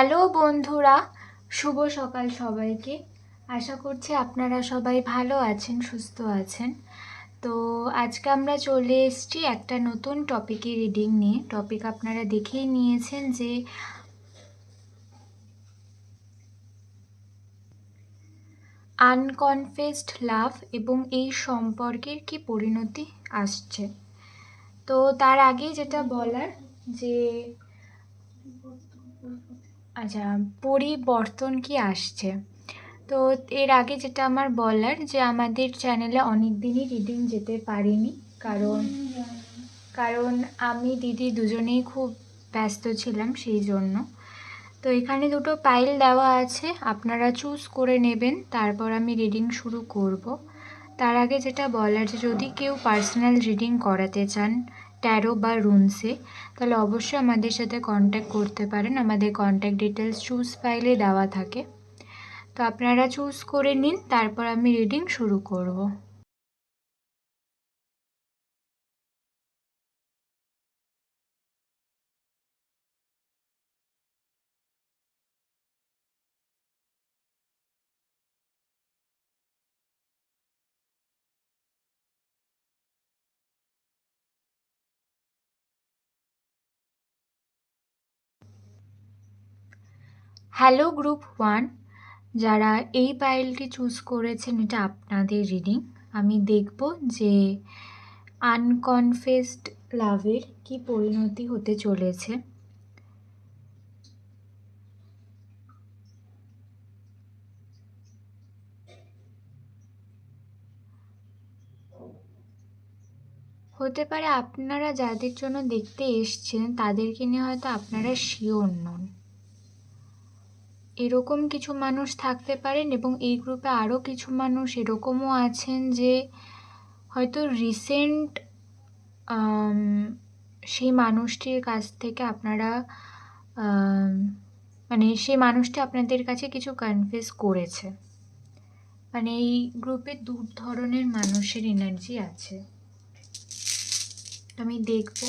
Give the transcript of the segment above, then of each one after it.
Hello বন্ধুরা, শুভ সকাল সবাইকে। আশা করছি আপনারা সবাই ভালো আছেন, সুস্থ আছেন। তো আজকে আমরা চলে এসছি একটা নতুন টপিকে রিডিং নিয়ে। টপিক আপনারা দেখেই নিয়েছেন যে আনকনফেসড লাভ এবং এই সম্পর্কের কি পরিণতি আসছে। তো তার আগে যেটা বলার যে আচ্ছা পরিবর্তন কি আসছে? তো এর আগে যেটা আমার বলার যে আমাদের চ্যানেলে অনেক দিনই রিডিং যেতে পারিনি। কারণ কারণ আমি দিদি দুজনেই খুব ব্যস্ত ছিলাম সেই জন্য। তো এখানে দুটো পাইল দেওয়া আছে, আপনারা চুজ করে নেবেন, তারপর আমি রিডিং শুরু করব। তার আগে যেটা বলার যে যদি কেউ পার্সোনাল রিডিং করাতে চান ট্যারো বা রুনসে তাহলে অবশ্যই আমাদের সাথে কন্ট্যাক্ট করতে পারেন। আমাদের কন্ট্যাক্ট ডিটেলস চুজ ফাইলে দেওয়া থাকে। তো আপনারা চুজ করে নিন, তারপর আমি রিডিং শুরু করব। হ্যালো গ্রুপ ওয়ান যারা এই পাইলটি চুজ করেছেন, এটা আপনাদের রিডিং আমি দেখব যে আনকনফেসড লাভের কি পরিণতি হতে চলেছে। হতে পারে আপনারা যাদের জন্য দেখতে এসছেন, তাদেরকে নিয়ে হয়তো আপনারা শিওর নন। এরকম কিছু মানুষ থাকতে পারেন এবং এই গ্রুপে আরও কিছু মানুষ এরকমও আছেন যে হয়তো রিসেন্ট সেই মানুষটির কাছ থেকে আপনারা মানে সেই মানুষটি আপনাদের কাছে কিছু কনফেস করেছে। মানে এই গ্রুপে দু ধরনের মানুষের এনার্জি আছে। আমি দেখব।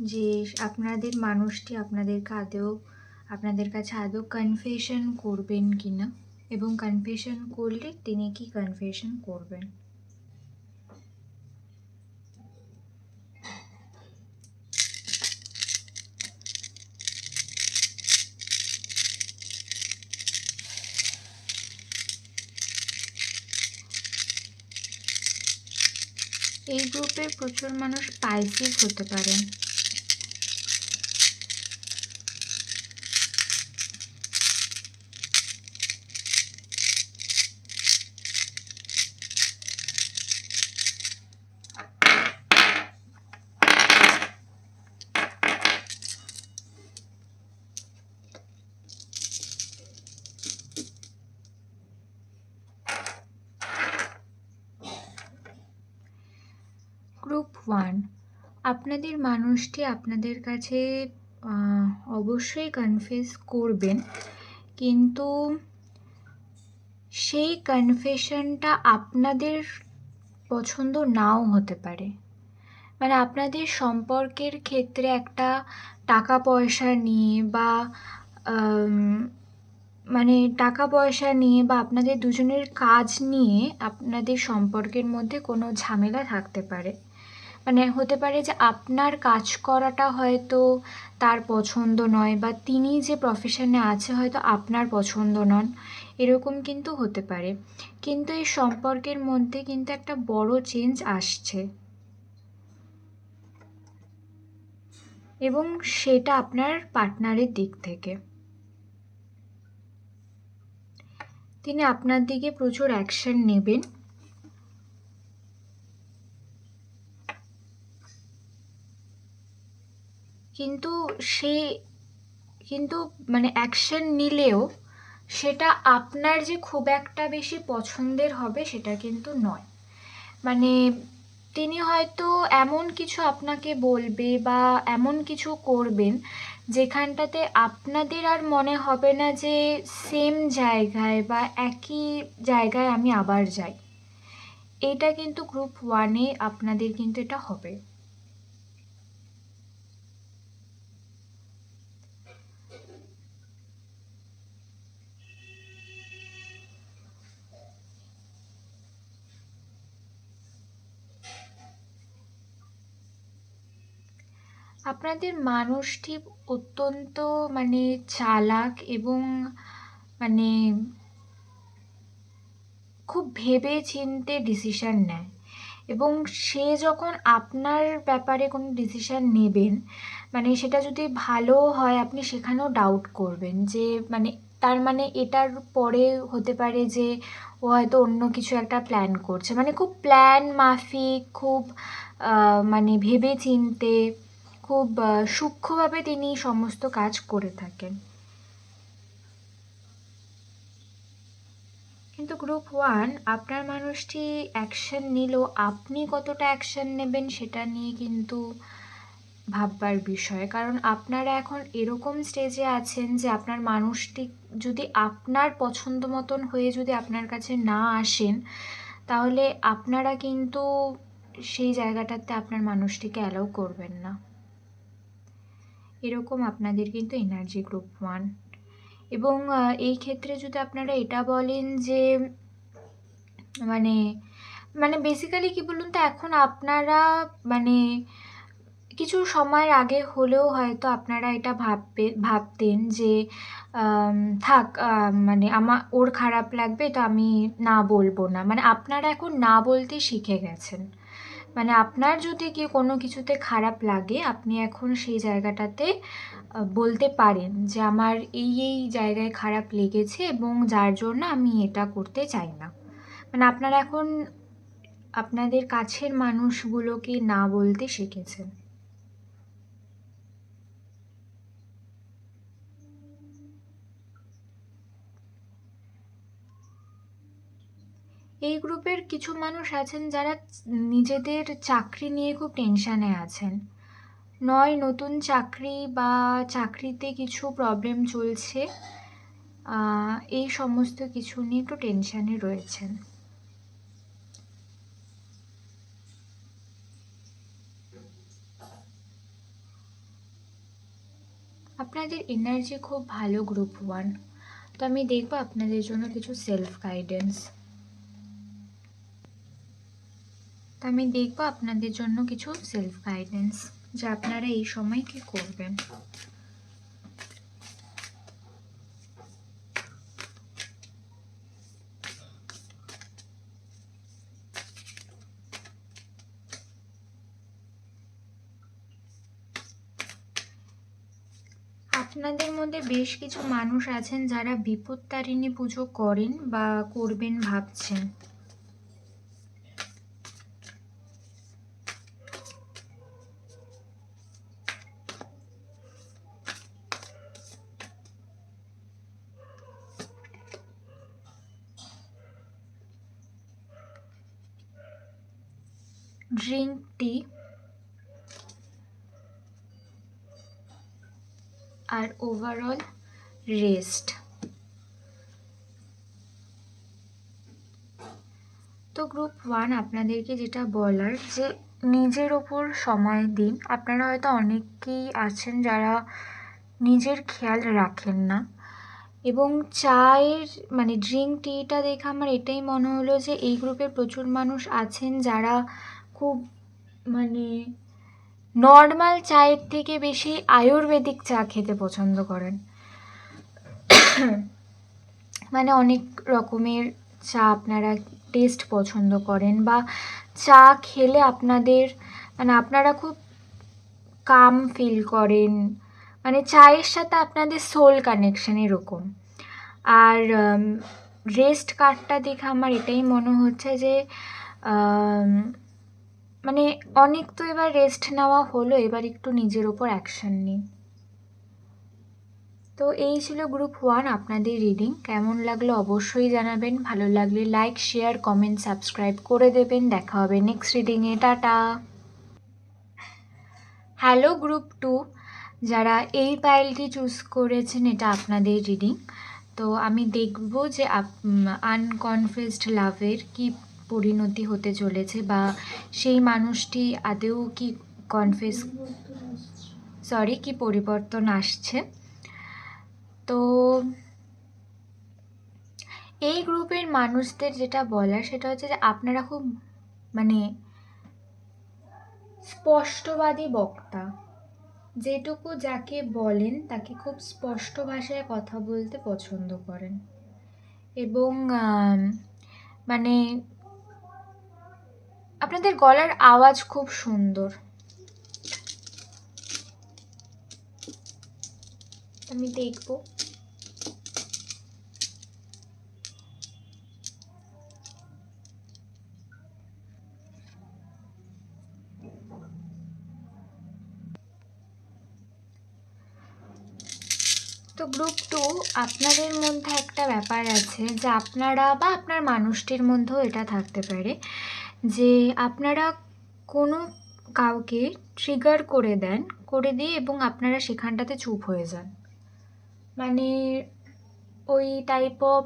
যে আপনাদের মানুষটি আপনাদেরকে আদৌ আপনাদের কাছে আদৌ কনফেশন করবেন কি না এবং কনফেশন করলে তিনি কি কনফেশন করবেন? এই গ্রুপের প্রচুর মানুষ পাইসিস হতে পারেন গ্রুপ ওয়ান আপনাদের মানুষটি আপনাদের কাছে অবশ্যই কনফেস করবেন। কিন্তু সেই কনফেশনটা আপনাদের পছন্দ নাও হতে পারে। মানে আপনাদের সম্পর্কের ক্ষেত্রে একটা টাকা পয়সা নিয়ে বা মানে টাকা পয়সা নিয়ে বা আপনাদের দুজনের কাজ নিয়ে আপনাদের সম্পর্কের মধ্যে কোনো ঝামেলা থাকতে পারে। মানে হতে পারে যে আপনার কাজ করাটা হয়তো তার পছন্দ নয় বা তিনি যে প্রফেশনে আছে হয়তো আপনার পছন্দ নন, এরকম কিন্তু হতে পারে। কিন্তু এই সম্পর্কের মধ্যে কিন্তু একটা বড় চেঞ্জ আসছে। এবং সেটা আপনার পার্টনারের দিক থেকে। তিনি আপনার দিকে প্রচুর অ্যাকশন নেবেন। কিন্তু সে, কিন্তু মানে অ্যাকশন নিলেও সেটা আপনার যে খুব একটা বেশি পছন্দের হবে সেটা কিন্তু নয়। মানে তিনি হয়তো এমন কিছু আপনাকে বলবে বা এমন কিছু করবেন যেখানটাতে আপনাদের আর মনে হবে না যে সেম জায়গায় বা একই জায়গায় আমি আবার যাই। এটা কিন্তু গ্রুপ ওয়ানে আপনাদের কিন্তু এটা হবে। আপনাদের মানুষটি অত্যন্ত মানে চালাক এবং মানে খুব ভেবে চিনতে ডিসিশান নেয়। এবং সে যখন আপনার ব্যাপারে কোনো ডিসিশান নেবেন মানে সেটা যদি ভালো হয়, আপনি সেখানেও ডাউট করবেন যে মানে তার মানে এটার পরে হতে পারে যে ও হয়তো অন্য কিছু একটা প্ল্যান করছে। মানে খুব প্ল্যান মাফিক, খুব মানে ভেবে চিনতে খুব সূক্ষ্মভাবে তিনি সমস্ত কাজ করে থাকেন। কিন্তু গ্রুপ ওয়ান, আপনার মানুষটি অ্যাকশন নিলেও আপনি কতটা অ্যাকশন নেবেন সেটা নিয়ে কিন্তু ভাববার বিষয়। কারণ আপনারা এখন এরকম স্টেজে আছেন যে আপনার মানুষটি যদি আপনার পছন্দ মতন হয়ে যদি আপনার কাছে না আসেন, তাহলে আপনারা কিন্তু সেই জায়গাটাতে আপনার মানুষটিকে অ্যালাউ করবেন না। এরকম আপনাদের কিন্তু এনার্জি গ্রুপ ওয়ান এবং এই ক্ষেত্রে যদি আপনারা এটা বলেন যে মানে মানে বেসিক্যালি কী বলুন তো, এখন আপনারা মানে কিছু সময়ের আগে হলেও হয়তো আপনারা এটা ভাববে, ভাবতেন যে থাক মানে আমার ওর খারাপ লাগবে তো আমি না বলব না। মানে আপনারা এখন না বলতে শিখে গেছেন। মানে আপনার যদি কি কোনো কিছুতে খারাপ লাগে, আপনি এখন সেই জায়গাটাতে বলতে পারেন যে আমার এই এই জায়গায় খারাপ লেগেছে এবং যার জন্য আমি এটা করতে চাই না। মানে আপনারা এখন আপনাদের কাছের মানুষগুলোকে না বলতে শিখেছেন। এই গ্রুপের কিছু মানুষ আছেন যারা নিজেদের চাকরি নিয়ে খুব টেনশানে আছেন। নয়, নতুন চাকরি বা চাকরিতে কিছু প্রবলেম চলছে এই সমস্ত কিছু নিয়ে একটু টেনশানে রয়েছেন। আপনাদের এনার্জি খুব ভালো গ্রুপ ওয়ান তো আমি দেখব আপনাদের জন্য কিছু সেলফ গাইডেন্স তো আমি দেখব আপনাদের জন্য কিছু সেলফ গাইডেন্স যে আপনারা এই সময় কি করবেন। আপনাদের মধ্যে বেশ কিছু মানুষ আছেন যারা বিপত্তারিণী পুজো করেন বা করবেন ভাবছেন। আর ওভারঅল রেস্ট তো গ্রুপ ওয়ান আপনাদেরকে যেটা বলার যে নিজের ওপর সময় দিন। আপনারা হয়তো অনেকেই আছেন যারা নিজের খেয়াল রাখেন না। এবং চায়ের মানে ড্রিঙ্ক টিটা দেখে আমার এটাই মনে হলো যে এই গ্রুপের প্রচুর মানুষ আছেন যারা খুব মানে নর্মাল চায়ের থেকে বেশি আয়ুর্বেদিক চা খেতে পছন্দ করেন। মানে অনেক রকমের চা আপনারা টেস্ট পছন্দ করেন বা চা খেলে আপনাদের মানে আপনারা খুব কাম ফিল করেন। মানে চায়ের সাথে আপনাদের সোল কানেকশন এরকম। আর রেস্ট কার্ডটা দেখে আমার এটাই মনে হচ্ছে যে মানে অনেক তো এবার রেস্ট নেওয়া হলো, এবার একটু নিজের ওপর অ্যাকশান নিন তো এই ছিল গ্রুপ ওয়ান আপনাদের রিডিং কেমন লাগল অবশ্যই জানাবেন। ভালো লাগলে লাইক শেয়ার কমেন্ট সাবস্ক্রাইব করে দেবেন। দেখা হবে নেক্সট রিডিংয়ে টাটা। হ্যালো গ্রুপ টু যারা এই পাইলটি চুজ করেছেন, এটা আপনাদের রিডিং তো আমি দেখব যে আনকনফেসড লাভের কি পরিণতি হতে চলেছে বা সেই মানুষটি আদেও কি কনফেস সরি কি পরিবর্তন আসছে? তো এই গ্রুপের মানুষদের যেটা বলার সেটা হচ্ছে যে আপনারা খুব মানে স্পষ্টবাদী বক্তা। যেটুকু যাকে বলেন তাকে খুব স্পষ্ট ভাষায় কথা বলতে পছন্দ করেন। এবং মানে আপনাদের গলার আওয়াজ খুব সুন্দর। আমি দেখব। তো গ্রুপ টু আপনাদের মধ্যে একটা ব্যাপার আছে যে আপনারা বা আপনার মানুষটির মধ্যেও এটা থাকতে পারে। যে আপনারা কোনো কাউকে ট্রিগার করে দেন, করে দিয়ে এবং আপনারা সেখানটাতে চুপ হয়ে যান। মানে ওই টাইপ অফ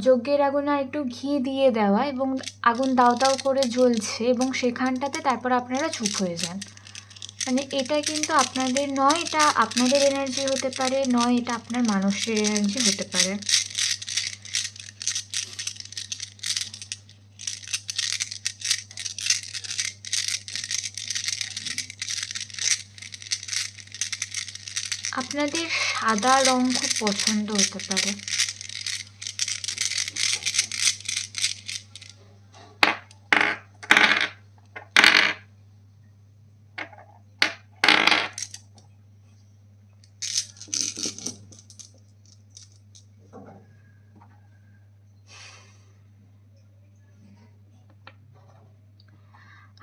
যজ্ঞের আগুন একটু ঘি দিয়ে দেওয়া এবং আগুন দাও দাও করে জ্বলছে এবং সেখানটাতে তারপর আপনারা চুপ হয়ে যান। মানে এটা কিন্তু আপনাদের, নয় এটা আপনাদের এনার্জি হতে পারে, নয় এটা আপনার মানুষের এনার্জি হতে পারে। আপনাদের সাদা রং খুব পছন্দ হতে পারে।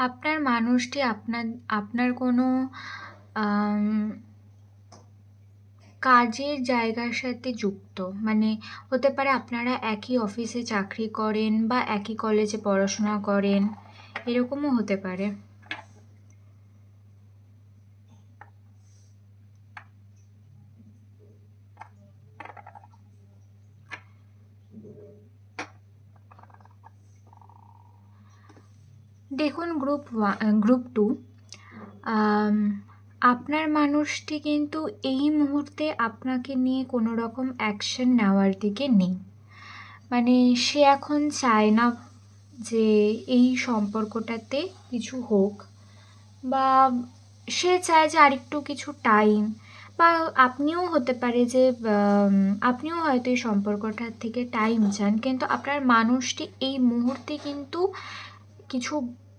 আপনার মানুষটি আপনার আপনার কোনো কাজের জায়গার সাথে যুক্ত। মানে হতে পারে আপনারা একই অফিসে চাকরি করেন বা একই কলেজে পড়াশোনা করেন, এরকমও হতে পারে। দেখুন গ্রুপ গ্রুপ টু আপনার মানুষটি কিন্তু এই মুহূর্তে আপনাকে নিয়ে কোনো রকম অ্যাকশন নেওয়ার দিকে নেই। মানে সে এখন চায় না যে এই সম্পর্কটাতে কিছু হোক বা সে চায় যে আরেকটু কিছু টাইম বা আপনিও হতে পারে যে আপনিও হয়তো এই সম্পর্কটার থেকে টাইম চান, কিন্তু আপনার মানুষটি এই মুহূর্তে কিন্তু কিছু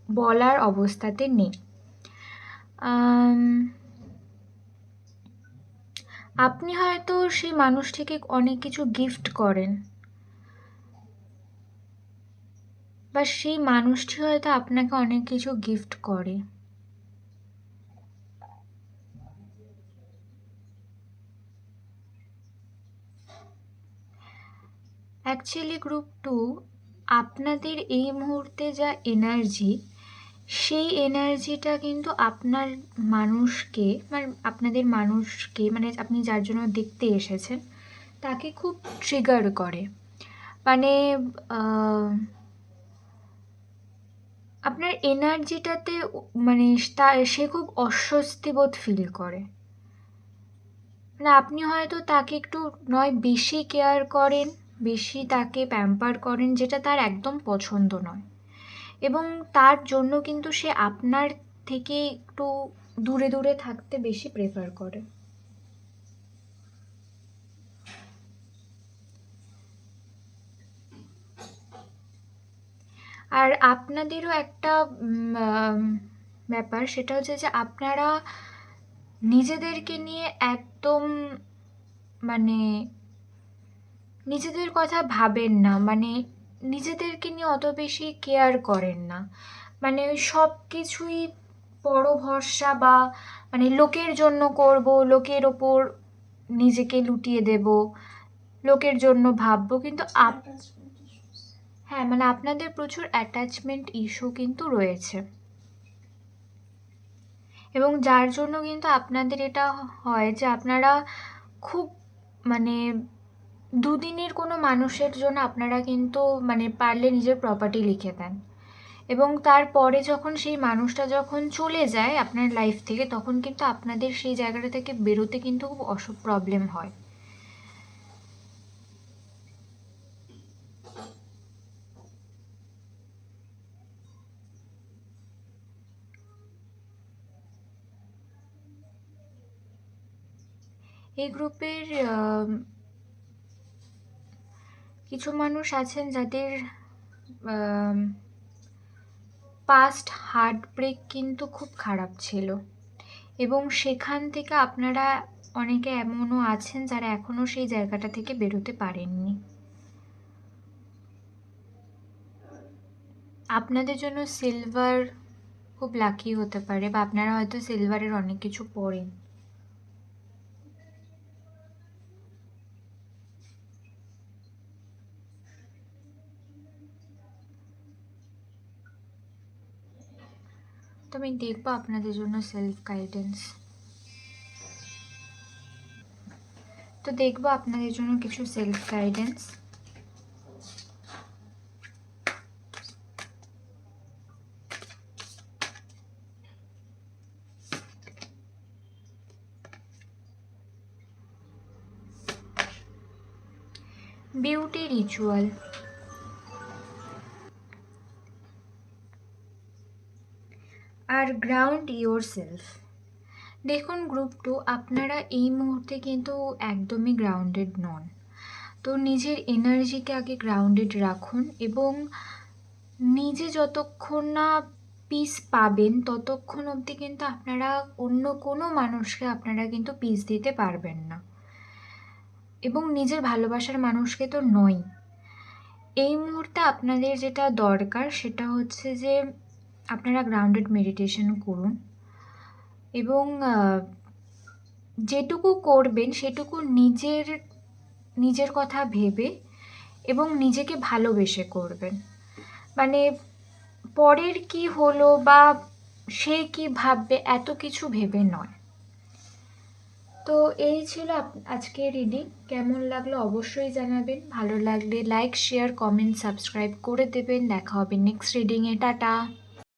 বলার অবস্থাতে নেই। আপনি হয়তো সেই মানুষটিকে অনেক কিছু গিফট করেন। বা সেই মানুষটি হয়তো আপনাকে অনেক কিছু গিফট করে। অ্যাকচুয়ালি গ্রুপ টু আপনাদের এই মুহূর্তে যা এনার্জি সেই এনার্জিটা কিন্তু আপনার মানুষকে মানে আপনাদের মানুষকে মানে আপনি যার জন্য দেখতে এসেছেন, তাকে খুব ট্রিগার করে। মানে আপনার এনার্জিটাতে মানে তা, সে খুব অস্বস্তি বোধ ফিল করে। মানে আপনি হয়তো তাকে একটু নয়, বেশি কেয়ার করেন, বেশি তাকে প্যাম্পার করেন, যেটা তার একদম পছন্দ নয়। এবং তার জন্য কিন্তু সে আপনার থেকে একটু দূরে দূরে থাকতে বেশি প্রেফার করে। আর আপনাদেরও একটা ব্যাপার সেটা হচ্ছে যে আপনারা নিজেদেরকে নিয়ে একদম মানে নিজেদের কথা ভাবেন না। মানে নিজেদেরকে নিয়ে অত বেশি কেয়ার করেন না। মানে ওই সব কিছুই বড় ভরসা বা মানে লোকের জন্য করব লোকের ওপর নিজেকে লুটিয়ে দেব লোকের জন্য ভাববো। কিন্তু আপ হ্যাঁ মানে আপনাদের প্রচুর অ্যাটাচমেন্ট ইস্যু কিন্তু রয়েছে। এবং যার জন্য কিন্তু আপনাদের এটা হয় যে আপনারা খুব মানে দুদিনের কোনো মানুষের জন্য আপনারা কিন্তু মানে পারলে নিজের প্রপার্টি লিখে দেন। এবং তারপরে যখন সেই মানুষটা যখন চলে যায় আপনার লাইফ থেকে, তখন কিন্তু আপনাদের সেই জায়গাটা থেকে বেরোতে কিন্তু খুব অস প্রবলেম হয়। এই গ্রুপের কিছু মানুষ আছেন যাদের পাস্ট হার্ট ব্রেক কিন্তু খুব খারাপ ছিল। এবং সেখান থেকে আপনারা অনেকে এমনও আছেন যারা এখনও সেই জায়গাটা থেকে বেরোতে পারেননি। আপনাদের জন্য সিলভার খুব লাকি হতে পারে বা আপনারা হয়তো সিলভারের অনেক কিছু পড়েন। তো আমি দেখব আপনাদের জন্য সেলফ গাইডেন্স তো দেখব আপনাদের জন্য কিছু সেলফ গাইডেন্স বিউটি রিচুয়াল আর গ্রাউন্ড ইয়োর সেলফ দেখুন গ্রুপ টু আপনারা এই মুহূর্তে কিন্তু একদমই গ্রাউন্ডেড নন। তো নিজের এনার্জিকে আগে গ্রাউন্ডেড রাখুন এবং নিজে যতক্ষণ না পিস পাবেন, ততক্ষণ অবধি কিন্তু আপনারা অন্য কোনো মানুষকে আপনারা কিন্তু পিস দিতে পারবেন না। এবং নিজের ভালোবাসার মানুষকে তো নয়। এই মুহূর্তে আপনাদের যেটা দরকার, সেটা হচ্ছে যে আপনারা গ্রাউন্ডেড মেডিটেশন করুন এবং যেটুকু করবেন সেটুকু নিজের নিজের কথা ভেবে এবং নিজেকে ভালোবেসে করবেন। মানে পরের কি হলো বা সে কি ভাববে এত কিছু ভেবে নয়। তো এই ছিল আজকে রিডিং কেমন লাগল অবশ্যই জানাবেন। ভালো লাগলে লাইক, শেয়ার, কমেন্ট, সাবস্ক্রাইব করে দেবেন। দেখা হবে নেক্সট রিডিংয়ে। টাটা।